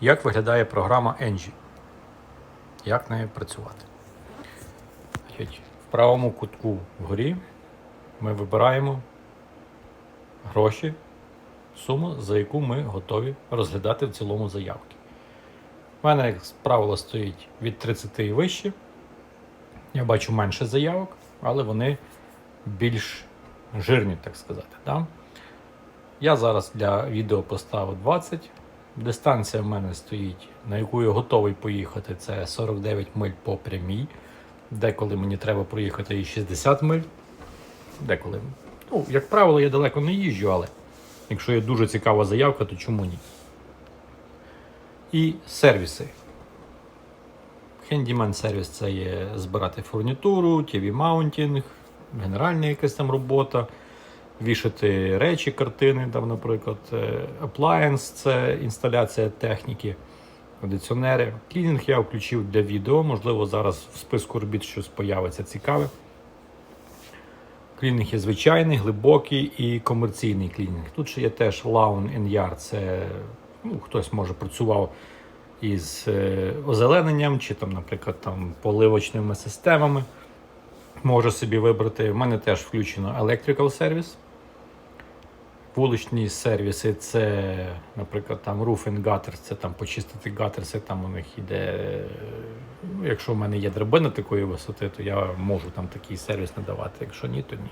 як виглядає програма Engie. Як нею працювати. В правому кутку вгорі ми вибираємо гроші, суму, за яку ми готові розглядати в цілому заявки. У мене, як правило, стоїть від 30 і вище. Я бачу менше заявок, але вони більш жирні, так сказати. Да? Я зараз для відео поставив 20. Дистанція в мене стоїть, на яку я готовий поїхати, це 49 миль по прямій. Деколи мені треба проїхати і 60 миль. Деколи. Ну, як правило, я далеко не їжджу, але якщо є дуже цікава заявка, то чому ні? І сервіси. Handyman сервіс це є збирати фурнітуру, TV маунтінг, генеральна якась там робота, вішати речі, картини, там, наприклад, е, appliance це інсталяція техніки, кондиціонери. Клінінг я включив для відео, можливо, зараз в списку робіт щось появиться цікаве. Клінінг є звичайний, глибокий і комерційний клінінг. Тут ще є теж Lawn and Yard, це ну, хтось може працював із е, озелененням чи там, наприклад, там поливочними системами. Може собі вибрати. У мене теж включено Electrical Service. Вуличні сервіси це, наприклад, там Roofing Gutters, це там почистити гаттерси, там у них іде. Ну, якщо в мене є драбина такої висоти, то я можу там такий сервіс надавати. Якщо ні, то ні.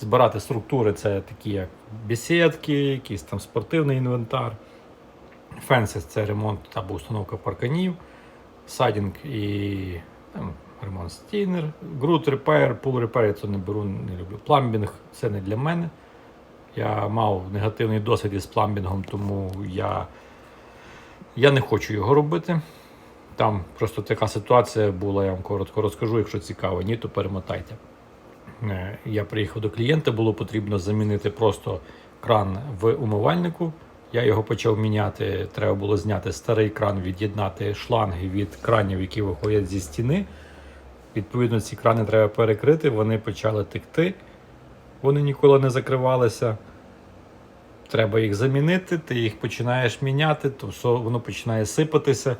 Збирати структури це такі, як бесідки, якийсь там спортивний інвентар. Фенсис це ремонт або установка парканів, садінг і там, ремонт стінер, груд репейр, пул репейр я це не беру, не люблю. Пламбінг це не для мене. Я мав негативний досвід із пламбінгом, тому я, я не хочу його робити. Там просто така ситуація була, я вам коротко розкажу, якщо цікаво, ні, то перемотайте. Е, Я приїхав до клієнта, було потрібно замінити просто кран в умивальнику. Я його почав міняти. Треба було зняти старий кран, від'єднати шланги від кранів, які виходять зі стіни. Відповідно, ці крани треба перекрити, вони почали текти. Вони ніколи не закривалися. Треба їх замінити, ти їх починаєш міняти, то все воно починає сипатися.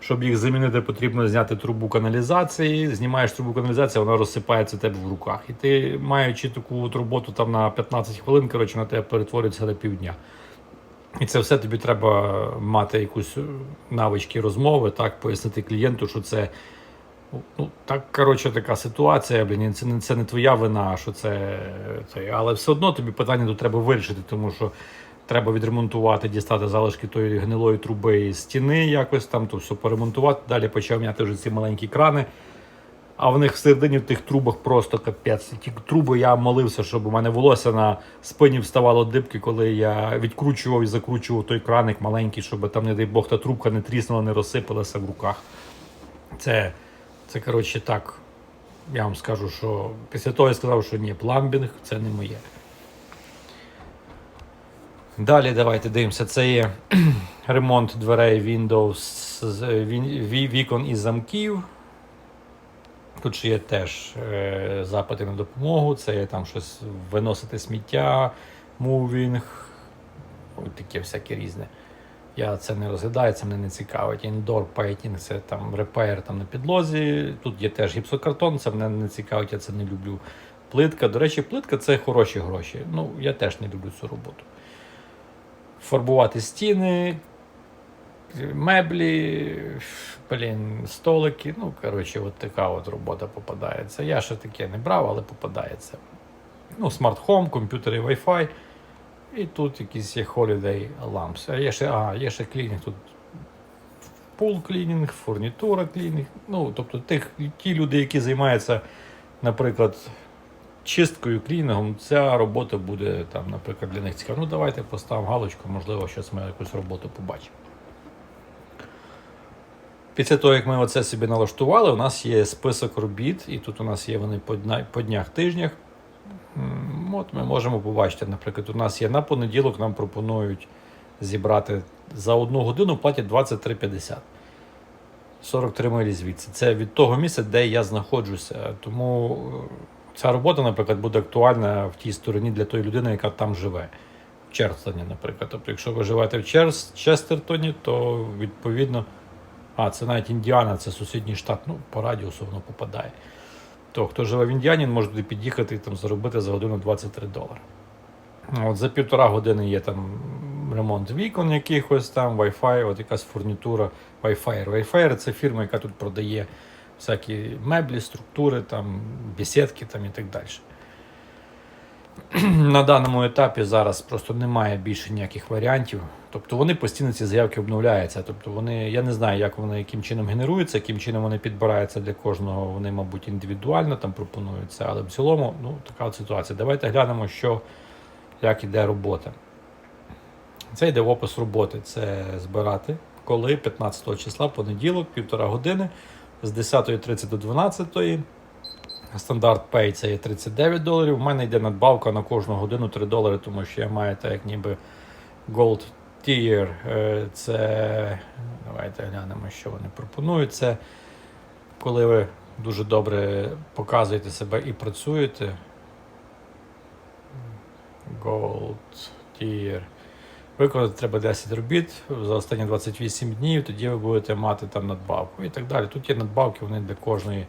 Щоб їх замінити, потрібно зняти трубу каналізації. Знімаєш трубу каналізації, вона розсипається у тебе в руках. І ти, маючи таку от роботу там на 15 хвилин, коротше, на тебе перетворюється на півдня. І це все тобі треба мати якусь навички розмови, так, пояснити клієнту, що це. Ну, так, коротше, така ситуація, блін, це не, це не твоя вина, що це, це. Але все одно тобі питання тут треба вирішити, тому що треба відремонтувати, дістати залишки тої гнилої труби із стіни, якось там, то все поремонтувати. Далі почав міняти вже ці маленькі крани. А в них всередині в тих трубах просто капець. Ті труби я молився, щоб у мене волосся на спині вставало дибки, коли я відкручував і закручував той краник маленький, щоб там, не дай Бог, та трубка не тріснула, не розсипалася в руках. Це, це коротше, так. Я вам скажу, що після того я сказав, що ні, пламбінг це не моє. Далі давайте дивимося. Це є ремонт дверей Windows, ві- вікон і замків. Тут ще є теж е, запити на допомогу, це є там щось виносити сміття, мувінг, таке всяке різне. Я це не розглядаю, це мене не цікавить. Indoor painting, це там репейр там на підлозі. Тут є теж гіпсокартон, це мене не цікавить, я це не люблю. Плитка. До речі, плитка це хороші гроші. Ну, я теж не люблю цю роботу. Фарбувати стіни, меблі, блін, столики. Ну, коротше, от така от робота попадається. Я ще таке не брав, але попадається. Ну, смарт-хом, комп'ютери Wi-Fi. І тут якісь є Holiday Lamps. А є ще, а, є ще клінінг. Тут пул клінінг, фурнітура клінінг. Ну, тобто тих, ті люди, які займаються, наприклад, чисткою, клінінгом, ця робота буде там, наприклад, для них цікава. Ну, давайте поставимо галочку, можливо, щось ми якусь роботу побачимо. Після того, як ми оце собі налаштували, у нас є список робіт, і тут у нас є вони по, днях тижнях. От ми можемо побачити, наприклад, у нас є на понеділок, нам пропонують зібрати за одну годину платять 23,50. 43 милі звідси. Це від того місця, де я знаходжуся. Тому е, ця робота, наприклад, буде актуальна в тій стороні для тої людини, яка там живе. В Черстоні, наприклад. Тобто, якщо ви живете в Черс, Честертоні, то відповідно. А, це навіть Індіана, це сусідній штат, ну, по радіусу воно попадає. То хто живе в Індіані, може туди під'їхати і там заробити за годину 23 долари. От за півтора години є там ремонт вікон якихось там, Wi-Fi, от якась фурнітура Wi-Fi. Wi-Fi це фірма, яка тут продає всякі меблі, структури, там, бесідки там, і так далі. На даному етапі зараз просто немає більше ніяких варіантів. Тобто вони постійно ці заявки обновляються. Тобто вони, я не знаю, як вони яким чином генеруються, яким чином вони підбираються для кожного. Вони, мабуть, індивідуально там пропонуються, але в цілому, ну, така от ситуація. Давайте глянемо, що, як іде робота. Це йде в опис роботи. Це збирати, коли 15 числа, понеділок, півтора години, з 10.30 до 12. Стандарт Pay це є 39 доларів. У мене йде надбавка на кожну годину 3 долари, тому що я маю так, як ніби Gold Tier. Е, Це давайте глянемо, що вони пропонують. Це коли ви дуже добре показуєте себе і працюєте. Gold Tier. Виконати треба 10 робіт за останні 28 днів, тоді ви будете мати там надбавку і так далі. Тут є надбавки, вони для кожної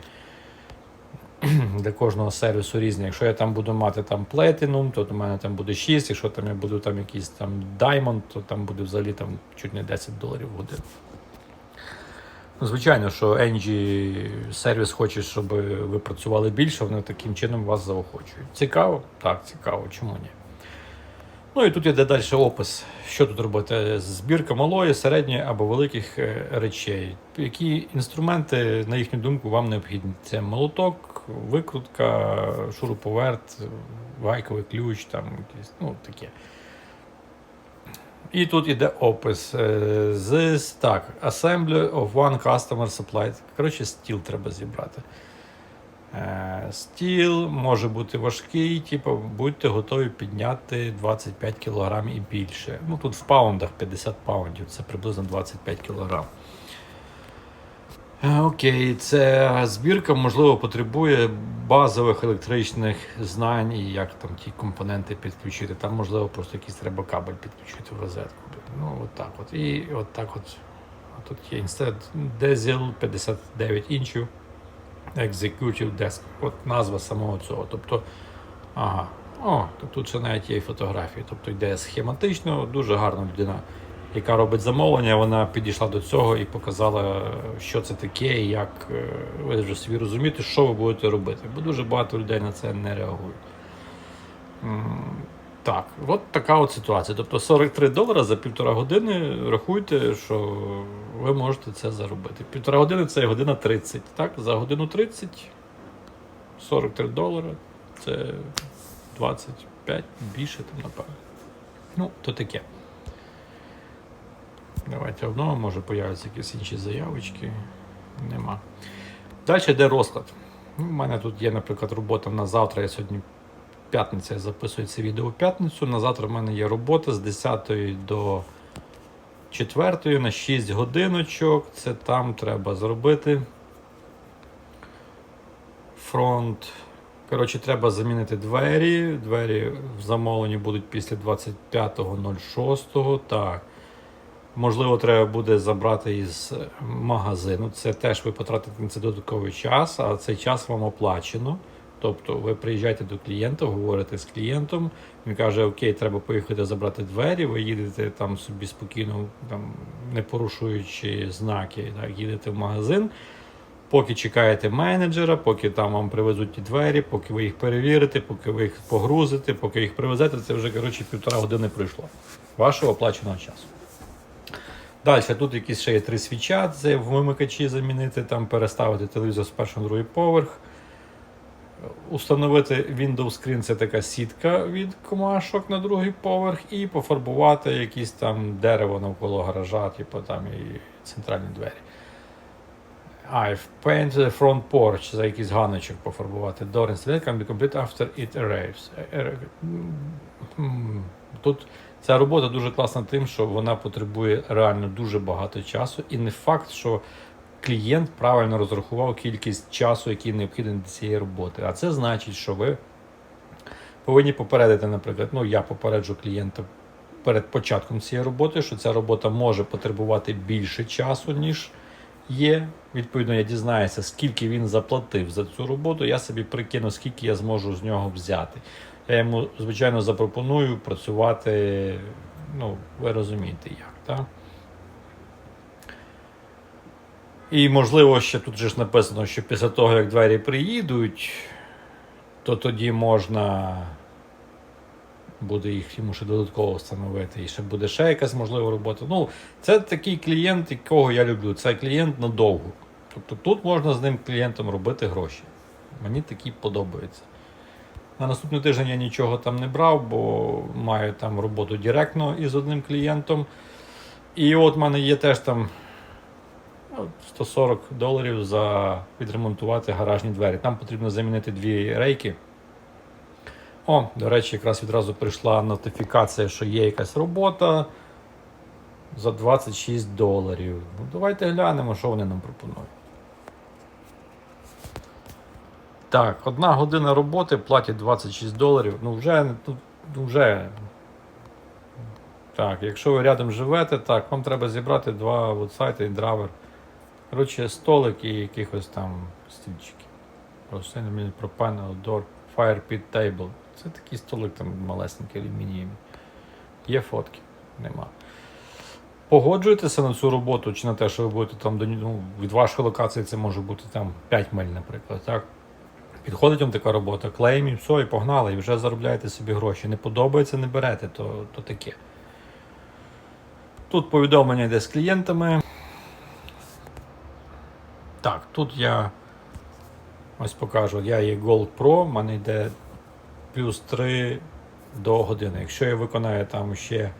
для кожного сервісу різні. Якщо я там буду мати там Platinum, то у мене там буде 6, якщо там я буду там якийсь там Diamond, то там буде взагалі там чуть не 10 доларів в годину. Ну, Звичайно, що NG сервіс хоче, щоб ви працювали більше, вони таким чином вас заохочують. Цікаво? Так, цікаво, чому ні? Ну і тут йде далі опис, що тут робити. Збірка малої, середньої або великих е, речей. Які інструменти, на їхню думку, вам необхідні? Це молоток, викрутка, шуруповерт, гайковий ключ, там якісь, ну таке. І тут іде опис. е, З так, Assembly of one customer supply. Коротше, стіл треба зібрати. Е, Стіл може бути важкий, типу, будьте готові підняти 25 кг і більше. Ну тут в паундах 50 паундів, це приблизно 25 кг. Е, Окей, це збірка, можливо, потребує базових електричних знань і як там ті компоненти підключити. Там, можливо, просто якийсь треба кабель підключити в розетку. Ну, от так от. І от так от. Тут є Instead Diesel 59 інчів. Executive Desk. От назва самого цього. Тобто, ага, о, тут ще навіть є фотографії. Тобто йде схематично, дуже гарна людина, яка робить замовлення, вона підійшла до цього і показала, що це таке, і як е, ви вже собі розумієте, що ви будете робити. Бо дуже багато людей на це не реагують. Так, от така от ситуація. Тобто 43 долара за півтора години рахуйте, що ви можете це заробити. Півтора години це година 30. Так? За годину 30 43 долари це 25 більше там, напевно. Ну, то таке. Давайте обновимо, може появляться якісь інші заявочки. Нема. Далі йде розклад. У мене тут є, наприклад, робота на завтра. Я сьогодні п'ятниця я записую це відео в п'ятницю. На завтра в мене є робота з 10 до 4 на 6 годиночок. Це там треба зробити. Фронт. Коротше, треба замінити двері. Двері в замовленні будуть після 25.06. Так. Можливо, треба буде забрати із магазину. Це теж ви потратите на це додатковий час, а цей час вам оплачено. Тобто ви приїжджаєте до клієнта, говорите з клієнтом, він каже, окей, треба поїхати забрати двері, ви їдете там собі спокійно, там, не порушуючи знаки, так, їдете в магазин, поки чекаєте менеджера, поки там вам привезуть ті двері, поки ви їх перевірите, поки ви їх погрузите, поки їх привезете, це вже коротше, півтора години пройшло вашого оплаченого часу. Далі тут якісь ще є три свіча, це вимикачі замінити, там переставити телевізор з першого на другий поверх. Установити Windows Screen це така сітка від комашок на другий поверх, і пофарбувати якісь там дерево навколо гаража, типу там і центральні двері. І Paint Front Porch за якийсь ганочок пофарбувати. Door installation can be complete after it arrives. Е, е, м, Тут ця робота дуже класна тим, що вона потребує реально дуже багато часу, і не факт, що клієнт правильно розрахував кількість часу, який необхідний для цієї роботи. А це значить, що ви повинні попередити, наприклад, ну я попереджу клієнта перед початком цієї роботи, що ця робота може потребувати більше часу, ніж є. Відповідно, я дізнаюся, скільки він заплатив за цю роботу. Я собі прикину, скільки я зможу з нього взяти. Я йому, звичайно, запропоную працювати, ну, ви розумієте, як, так? І, можливо, ще тут же ж написано, що після того, як двері приїдуть, то тоді можна буде їх йому ще додатково встановити. І ще буде ще якась можлива робота. Ну, це такий клієнт, якого я люблю. Це клієнт надовго. Тобто тут можна з ним клієнтом робити гроші. Мені такі подобаються. На наступний тиждень я нічого там не брав, бо маю там роботу директно із одним клієнтом. І от в мене є теж там 140 доларів за відремонтувати гаражні двері. Там потрібно замінити дві рейки. О, до речі, якраз відразу прийшла нотифікація, що є якась робота за 26 доларів. Ну, давайте глянемо, що вони нам пропонують. Так, одна година роботи платять 26 доларів. Ну, вже, ну, вже. Так, якщо ви рядом живете, так, вам треба зібрати два вебсайти і драйвер. Коротше, столик і якихось там стільчики. Просто мені пропан, outdoor, fire pit table. Це такий столик там малесенький алюмінієвий. Є фотки, нема. Погоджуєтеся на цю роботу чи на те, що ви будете там ну, від вашої локації це може бути там 5 миль, наприклад. так? Підходить вам така робота, клейм і все, і погнали, і вже заробляєте собі гроші. Не подобається, не берете, то, то таке. Тут повідомлення йде з клієнтами. Так, тут я ось покажу, я є Gold Pro, в мене йде плюс 3 до години. Якщо я виконаю там ще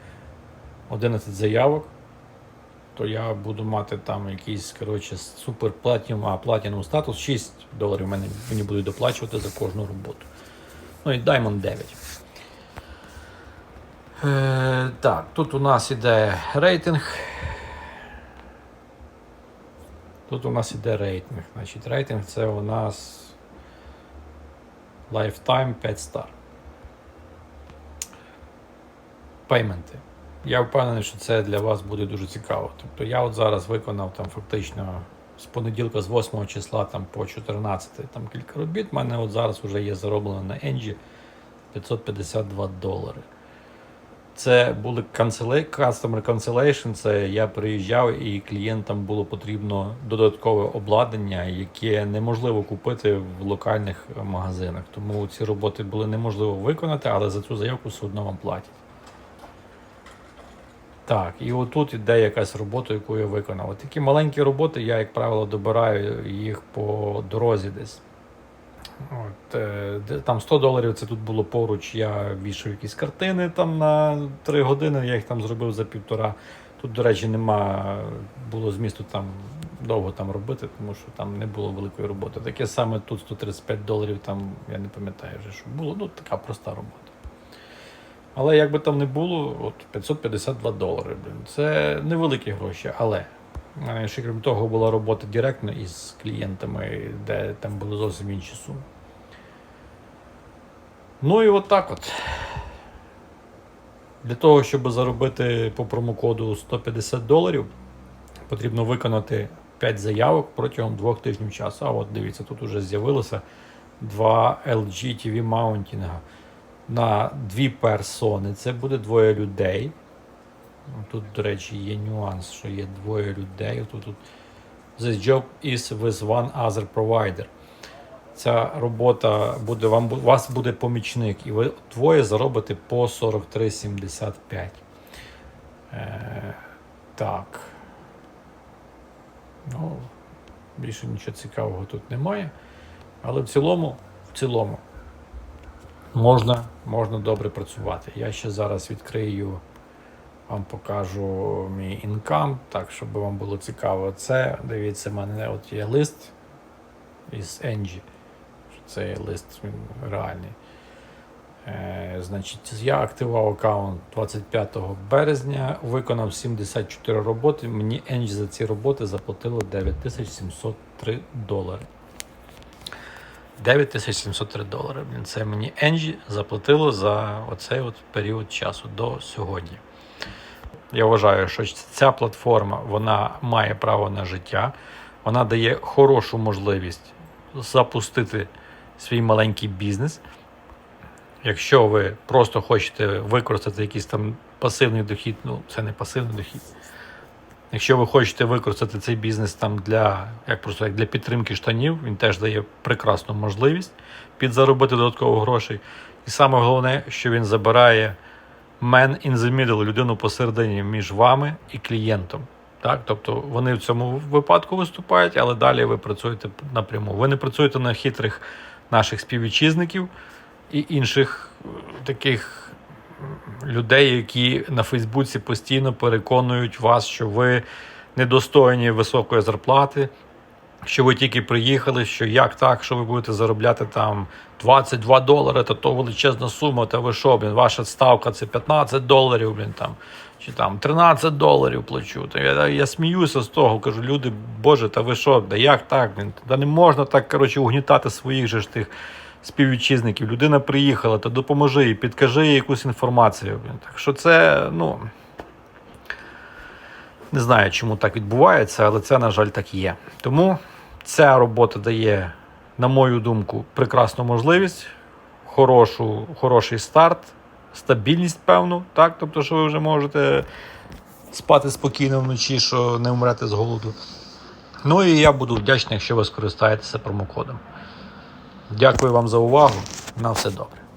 11 заявок, то я буду мати там якийсь коротше, супер платінум, а платінум статус 6 доларів мене, мені будуть доплачувати за кожну роботу. Ну і Diamond 9. Е, так, тут у нас іде рейтинг. Тут у нас іде рейтинг. Значить, рейтинг це у нас Lifetime 5 star. Пейменти. Я впевнений, що це для вас буде дуже цікаво. Тобто я от зараз виконав там фактично з понеділка, з 8 числа там, по 14 там кілька робіт. У мене от зараз вже є зароблено на Engie 552 долари. Це були cancela- customer cancellation, це я приїжджав і клієнтам було потрібно додаткове обладнання, яке неможливо купити в локальних магазинах. Тому ці роботи були неможливо виконати, але за цю заявку все одно вам платять. Так, і отут іде якась робота, яку я виконав. Такі маленькі роботи, я, як правило, добираю їх по дорозі десь. От, е, там 100 доларів це тут було поруч. Я вішав якісь картини там на 3 години, я їх там зробив за півтора. Тут, до речі, нема було змісту там довго там робити, тому що там не було великої роботи. Таке саме тут 135 доларів, там я не пам'ятаю вже, що було. Ну, така проста робота. Але як би там не було, от 552 долари. Блін. Це невеликі гроші, але ще крім того була робота директно із клієнтами, де там були зовсім інші суми. Ну і от так от. Для того, щоб заробити по промокоду 150 доларів, потрібно виконати 5 заявок протягом 2 тижнів часу. А от дивіться, тут вже з'явилося два LG TV маунтінга на дві персони. Це буде двоє людей. Тут, до речі, є нюанс, що є двоє людей. Тут, тут This job is with one other provider. Ця робота буде, вам у вас буде помічник, і ви двоє заробите по 43,75. Е, так. Ну, більше нічого цікавого тут немає. Але в цілому, в цілому, можна, можна добре працювати. Я ще зараз відкрию, вам покажу мій інкам, так, щоб вам було цікаво. Це, дивіться, в мене от є лист із Engie. Це є лист він реальний. Е, значить, я активував аккаунт 25 березня, виконав 74 роботи. Мені Engie за ці роботи заплатило 9703 долари. 9703 долари. Це мені Engie заплатило за оцей от період часу до сьогодні. Я вважаю, що ця платформа вона має право на життя, вона дає хорошу можливість запустити свій маленький бізнес. Якщо ви просто хочете використати якийсь там пасивний дохід, ну це не пасивний дохід. Якщо ви хочете використати цей бізнес там для, як просто як для підтримки штанів, він теж дає прекрасну можливість підзаробити додатково грошей. І саме головне, що він забирає man in the middle, людину посередині між вами і клієнтом. Так? Тобто вони в цьому випадку виступають, але далі ви працюєте напряму. Ви не працюєте на хитрих наших співвітчизників і інших е, таких людей, які на Фейсбуці постійно переконують вас, що ви недостойні високої зарплати, що ви тільки приїхали, що як так, що ви будете заробляти там 22 долари, то то величезна сума, та ви що, блін, ваша ставка це 15 доларів, блін, там, чи там 13 доларів плачу. Та я, я сміюся з того, кажу, люди, боже, та ви що, да як так, блін, та не можна так, коротше, угнітати своїх же ж тих співвітчизників. Людина приїхала, то допоможи їй, підкажи їй якусь інформацію. Блін. Так що це, ну. Не знаю, чому так відбувається, але це, на жаль, так є. Тому ця робота дає, на мою думку, прекрасну можливість, хорошу, хороший старт, стабільність, певну, так? Тобто, що ви вже можете спати спокійно вночі, що не вмрете з голоду. Ну і я буду вдячний, якщо ви скористаєтеся промокодом. Дякую вам за увагу. На все добре.